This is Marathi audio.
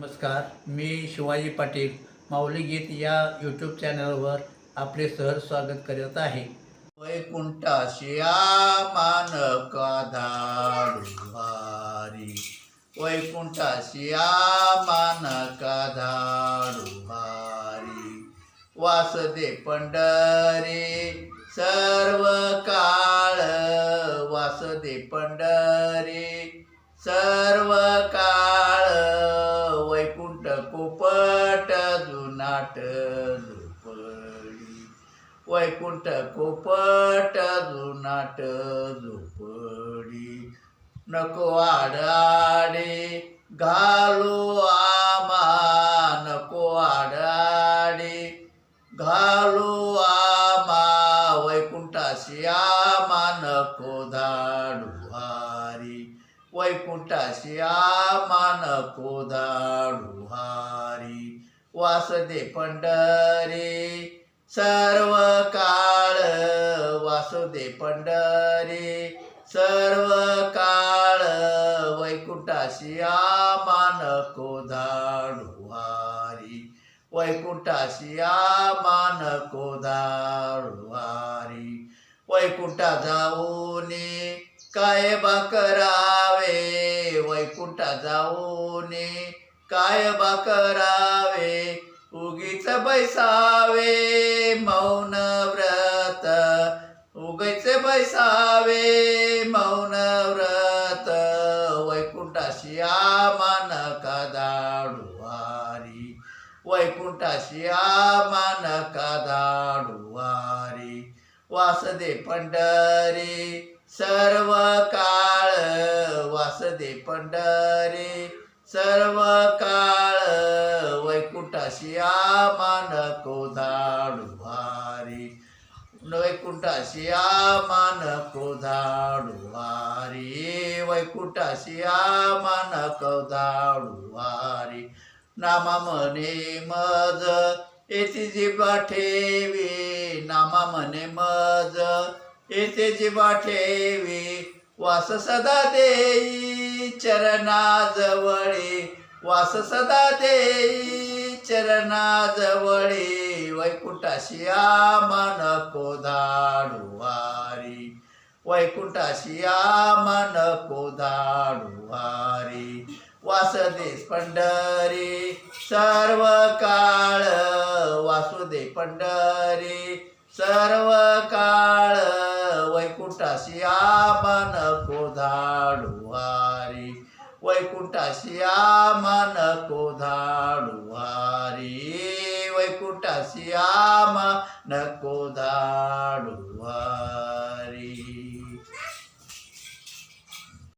नमस्कार मी शिवाजी पाटील माऊली गीत या यूट्यूब चॅनलवर आपले सहर स्वागत करत आहे. वैकुंठाशिया मानका वैकुंठा वैकुंठाशिया मानका धाडुहारी वासदे पंढरे सर्व काळ वासदे पंढरे सर्व काळ जुनाट झोपडी वैकुंठ कोपट जुनाट झोपडी. नको आडाडे घालो आमा नको आडाडे घालो आमा वैकुंठाशी आमा नको धाडू हारी वैकुंठाशी आमा नको धाडू हारी वासदे पंढरी सर्व काळ वासुदे पंढरी सर्व काळ वैकुंठाशी आमान नको धाडू वैकुंठाशी आमान नको धाडू वैकुंठा जाऊने काय बा करावे वैकुंठा जाऊने काय बा करावे उगीच बैसावे मौन व्रत. उगीच बैसावे मौन व्रत. वैकुंठाशी आमान कदाडुवारी वैकुंठाशी आमान का वासदे पंढरे सर्व वैकुंठाशी मान को वारी. हारी वैकुंठाशी मान को धाडू हारी वैकुंठाशी आमान को धाडू हारी नामा म्हणे मज येथे जिबा ठेवी. नामा म्हणे मज येथे जिबा ठेवी. वास सदा देई चरणाजवळी. वास सदा देई चरणाजवळी वैकुंठाशी आमा कोधाडुवारी धाडू वारी वैकुंठाशी आमा पंढरी सर्व काळ वासुदे पंढरी सर्व काळ वैकुंठाशी आमा कोधाडुवारी धाडू हारी वैकुंठाशी ಮಾತಾಡುವಾರಿ